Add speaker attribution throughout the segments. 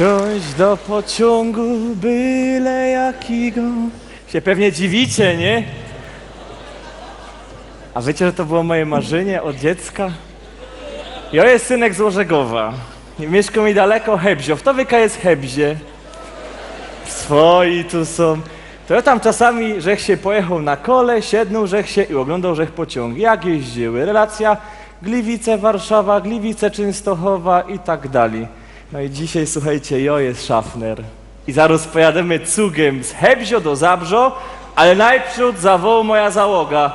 Speaker 1: Wsiąść do pociągu byle jakiego. Się pewnie dziwicie, nie? A wiecie, że to było moje marzenie od dziecka? Ja jest synek z Łożegowa. Mieszka mi daleko Hebzio. W to wyka jest Hebzie. Swoi tu są. To ja tam czasami, żech się pojechał na kole, siednął, żech się i oglądał, żech pociągi. Jak jeździły. Relacja Gliwice, Warszawa, Gliwice, Częstochowa i tak dalej. No i dzisiaj, słuchajcie, jo jest Szafner. I zaraz pojadziemy cugiem z Hebzio do Zabrzo, ale najprzód zawoł moja załoga.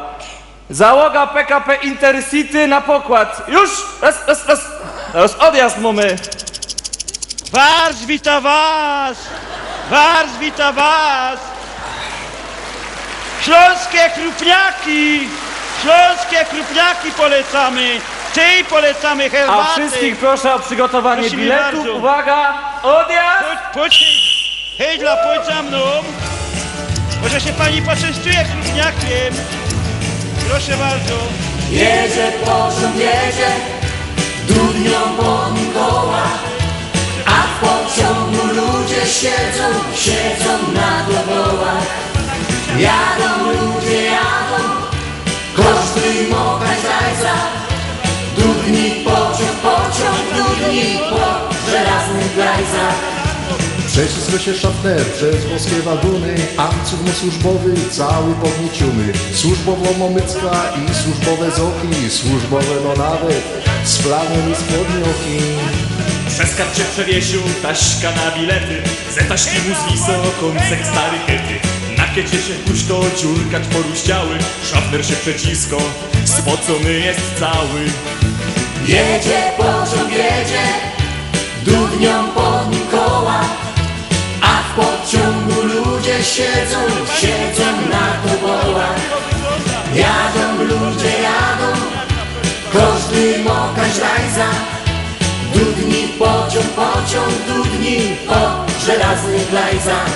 Speaker 1: Załoga PKP Intercity na pokład. Już! Raz, raz, raz. Teraz odjazd mamy.
Speaker 2: Warsz wita was! Warsz wita was! Śląskie krupniaki! Śląskie krupniaki polecamy! Ty polecamy
Speaker 1: A
Speaker 2: herbaty!
Speaker 1: wszystkich proszę o przygotowanie
Speaker 2: Prosimy
Speaker 1: biletów.
Speaker 2: bardzo.
Speaker 1: Uwaga! Odjazd!
Speaker 2: Chodź, chodź, Hejdla, pójdź za mną! Może się pani poczęstuje krupniakiem? Proszę bardzo.
Speaker 3: Jedzie pociąg, jedzie, dudnią po nim koła, a w pociągu ludzie siedzą, siedzą na dogołach. Jadą ludzie, jadą, każdy moka zajca,
Speaker 4: Przecisko się szafner przez włoskie wagony, Amców mu służbowy cały podnieciony. Służbowo-momycka i służbowe zoki, służbowe no nawet z planem i spodnioki.
Speaker 5: Przeskacz się przewiesił, taśka na bilety Ze taśki mu zwisą kąsek stary kety Na kiecie się puśto ciurkać poruściały Szafner się przecisko, spocony jest cały
Speaker 3: Jedzie pociąg, jedzie, dudnią pod pociągu ludzie siedzą, siedzą na tobołach. Jadą ludzie, jadą, każdy moka źrajza, dudni pociąg, pociąg, dudni po żelaznych glajzach.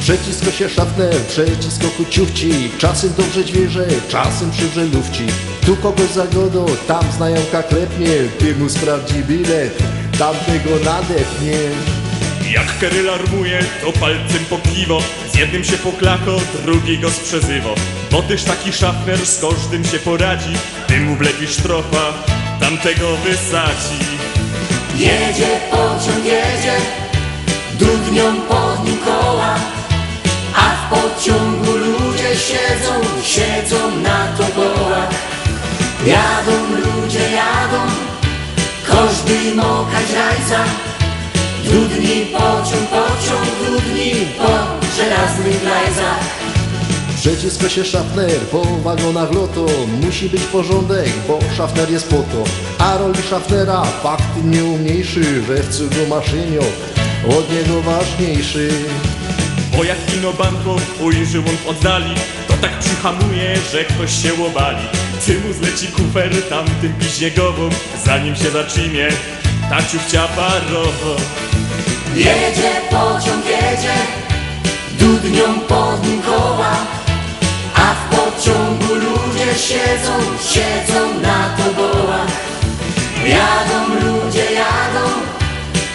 Speaker 4: Przecisko się szafner, przecisko kuciówci, czasem dobrze dźwierze, czasem przywrze lufci. Tu kogoś zagodo, tam znajomka klepnie, ty mu sprawdzi bilet, tamtego nadepnie.
Speaker 5: Jak Keryl armuje, to palcem po piwo. Z jednym się poklako, drugiego sprzezywo. Bo też taki szafner z każdym się poradzi Ty mu wlepisz trocha, tamtego wysadzi.
Speaker 3: Jedzie pociąg, jedzie, dudnią pod nim koła, a w pociągu ludzie siedzą, siedzą na tobołach. Jadą ludzie, jadą, każdy moka źrajca, dudni pociąg, pociąg, dudni po żelaznych glajzach.
Speaker 4: Przecisko się szafner, po wagonach loto Musi być porządek, bo szafner jest po to. A roli szafnera fakt nie umniejszy We wcu go maszynio, od niego ważniejszy.
Speaker 5: Bo jak kino banko ujrzy on w oddali To tak przyhamuje, że ktoś się łobali. Ty mu zleci kufer tamtym piździegową Zanim się zatrzymie, ta ciupcia parowo
Speaker 3: Jedzie pociąg, jedzie, dudnią pod nim koła, a w pociągu ludzie siedzą, siedzą na tobołach. Jadą ludzie, jadą,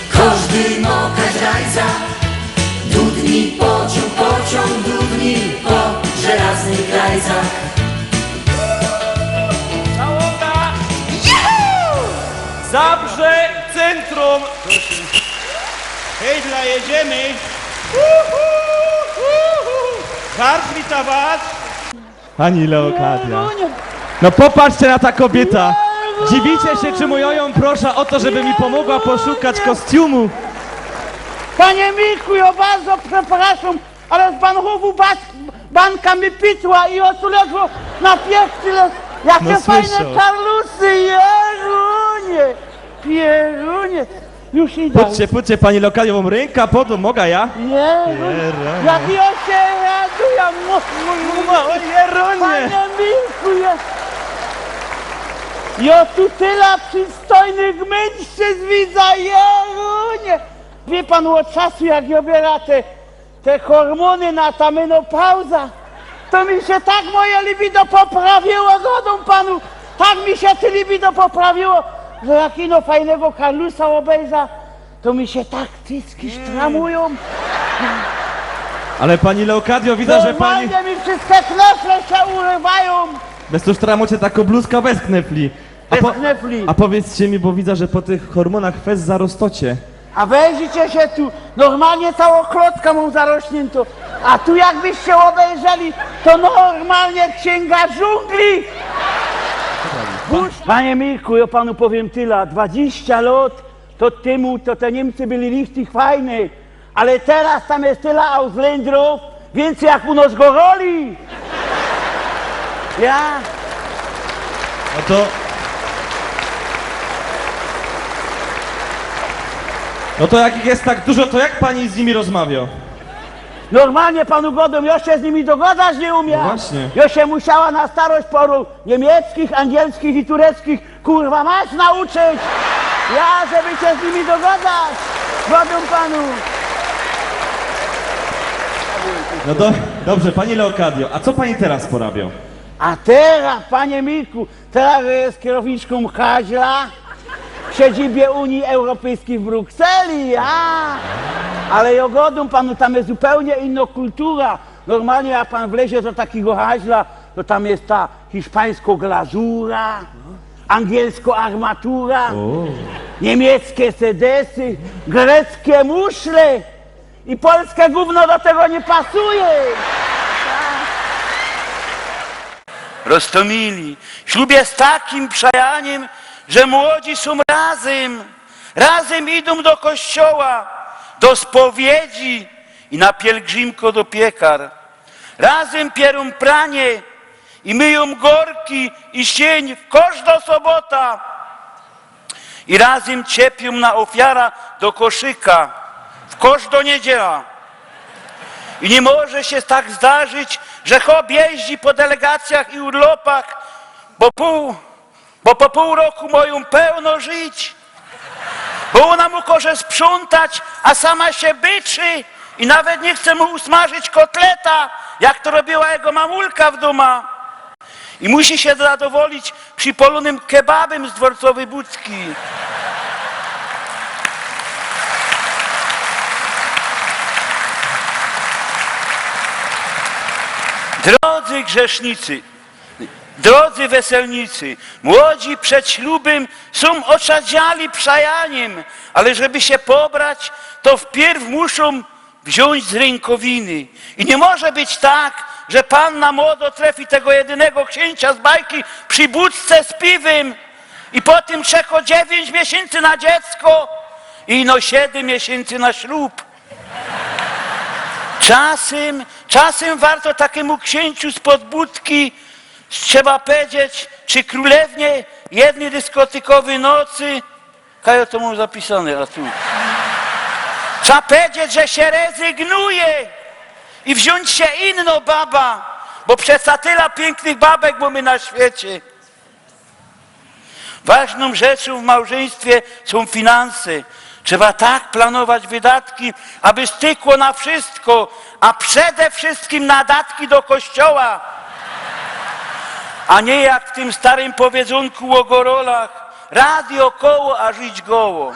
Speaker 3: każdy moka źrajza, dudni pociąg, pociąg, dudni po żelaznych.
Speaker 1: Załoga! Zabrze centrum!
Speaker 2: Hejdla, jedziemy! Warsz wita was!
Speaker 1: Pani Leokadia. No popatrzcie na ta kobieta. Dziwicie się, czy moją ją proszę o to, żeby mi pomogła poszukać kostiumu.
Speaker 6: Panie Miku, ja bardzo przepraszam, ale z banchowu bas, banka mi pitła i osuległo na piechci, jakie
Speaker 1: No
Speaker 6: fajne
Speaker 1: słyszę.
Speaker 6: czarlusy, jerunie, pierunie, już idę.
Speaker 1: Pójdźcie, pójdźcie, pani mam ręka pod moga ja?
Speaker 6: Jerunie,
Speaker 1: Jerunie.
Speaker 6: jak ja się raduję, mu, mu,
Speaker 1: O, Jeronie!
Speaker 6: Panie Miku, ja... Ja tu tyle przystojnych mężczyzn widzę, Jerunie! Wie pan od czasu, jak ja te, te hormony na ta menopauza, to mi się tak moje libido poprawiło, godą panu, tak mi się ty libido poprawiło, że jak ino fajnego Karlusa obejrza, to to mi się tak cycki sztramują.
Speaker 1: Ale pani Leokadio, widzę, że pani
Speaker 6: Normalnie mi wszystkie knofle się urywają.
Speaker 1: bez tu sztramocie taką bluzka bez knefli. A,
Speaker 6: Bez knefli.
Speaker 1: a powiedzcie mi, bo widzę, że po tych hormonach fez zarostocie.
Speaker 6: A wejrzycie się tu, normalnie całą klockę mam zarośniętą. A tu jakbyście obejrzeli, to normalnie księga dżungli. Panie Mirku, ja panu powiem tyle, 20 lat to temu, to te Niemcy byli richtig fajne, ale teraz tam jest tyle Ausländrów, więcej jak u nas goroli. Ja,
Speaker 1: No to... No to jak ich jest tak dużo, to jak pani z nimi rozmawia?
Speaker 6: Normalnie panu godą, ja się z nimi dogadać nie umiem.
Speaker 1: No właśnie.
Speaker 6: Ja się musiała na starość poru niemieckich, angielskich i tureckich kurwa mać nauczyć. Ja, żeby się z nimi dogadać. Godą panu.
Speaker 1: No do, dobrze, pani Leokadio, a co pani teraz porabia?
Speaker 6: A teraz, panie Mirku, teraz jest kierowniczką Kaźla w siedzibie Unii Europejskiej w Brukseli, ja. Ale ja godą panu, tam jest zupełnie inna kultura. Normalnie jak pan wlezie do takiego haźla, to tam jest ta hiszpańsko glazura, angielsko armatura, niemieckie sedesy, greckie muszle i polskie gówno do tego nie pasuje.
Speaker 2: Rostomili. Ślub jest takim przajaniem, że młodzi są razem. Razem idą do kościoła, do spowiedzi i na pielgrzymko do piekar. Razem pierą pranie i myją gorki i sień w każda sobota. I razem ciepią na ofiara do koszyka w każdą niedziela. I nie może się tak zdarzyć, że chłop jeździ po delegacjach i urlopach, bo, pół, bo po pół roku mają pełno żyć. Bo ona mu każe sprzątać, a sama się byczy i nawet nie chce mu usmażyć kotleta, jak to robiła jego mamulka w domu. I musi się zadowolić przypolonym kebabem z dworcowej budzki. Drodzy grzesznicy, drodzy weselnicy, młodzi przed ślubem są oczadziali przajaniem, ale żeby się pobrać, to wpierw muszą wziąć z rękowiny. I nie może być tak, że panna młodo trafi tego jedynego księcia z bajki przy budce z piwem i potem czeka dziewięć miesięcy na dziecko i no siedem miesięcy na ślub. Czasem, czasem warto takiemu księciu spod budki trzeba powiedzieć, czy królewnie jednej dyskotykowej nocy, Kajo to mam zapisane, a tu. Trzeba powiedzieć, że się rezygnuje i wziąć się inną baba, bo przez tyle pięknych babek mamy na świecie. Ważną rzeczą w małżeństwie są finanse. Trzeba tak planować wydatki, aby stykło na wszystko, a przede wszystkim na datki do kościoła. A nie jak w tym starym powiedzonku o gorolach. Radio koło, a żyć goło.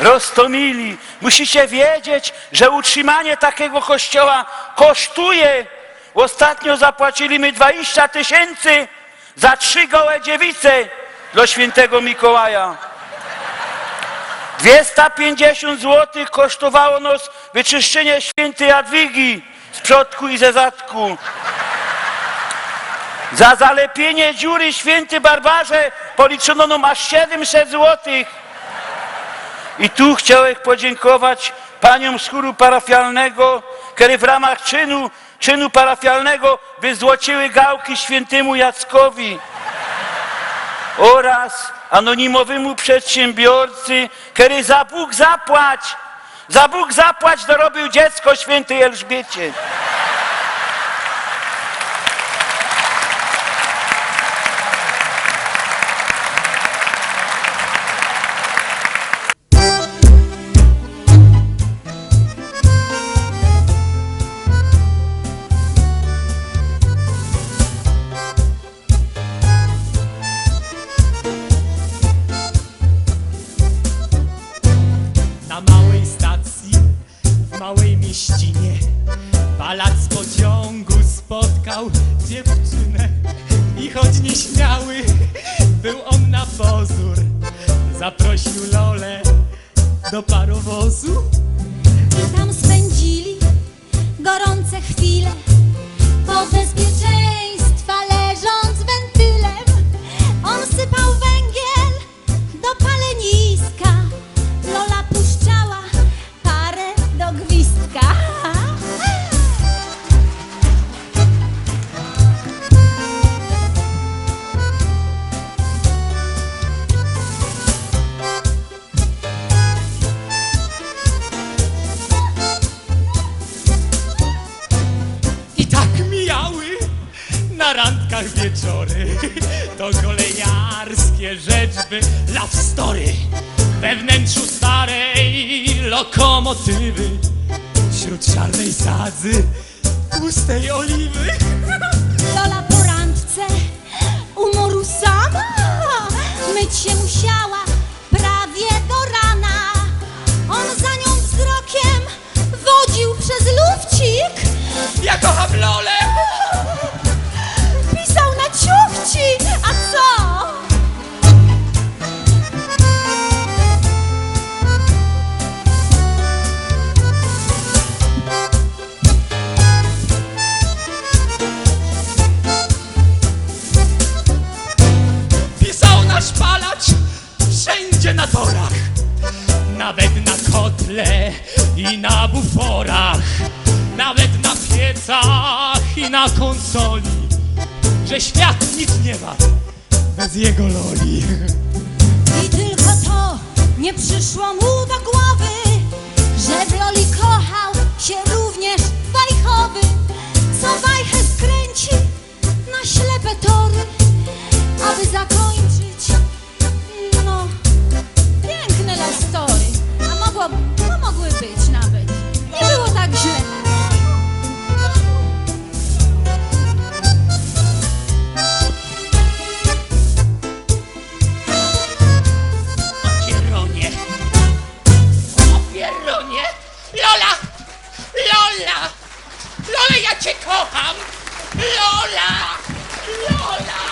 Speaker 2: Rostomili, musicie wiedzieć, że utrzymanie takiego kościoła kosztuje. Ostatnio zapłaciliśmy 20 tysięcy za trzy gołe dziewice do świętego Mikołaja. 250 zł kosztowało nas wyczyszczenie świętej Jadwigi z przodku i ze zadku. Za zalepienie dziury święty Barbarze policzono nam aż 700 złotych. I tu chciałem podziękować paniom z chóru parafialnego, które w ramach czynu, czynu parafialnego wyzłociły gałki świętemu Jackowi oraz anonimowemu przedsiębiorcy, który za Bóg zapłać, za Bóg zapłać dorobił dziecko świętej Elżbiecie.
Speaker 7: Zaprosił Lolę do parowozu randkach wieczory To kolejarskie rzeczby love story We wnętrzu starej lokomotywy Wśród czarnej sadzy, pustej oliwy.
Speaker 8: Lola
Speaker 7: świat nic nie wart bez jego loli.
Speaker 8: I tylko to nie przyszło mu do głowy, że w loli kochał się również wajchowy, co wajchę skręci na ślepe tory, aby zakończyć. Chico Ham. Lola! Lola!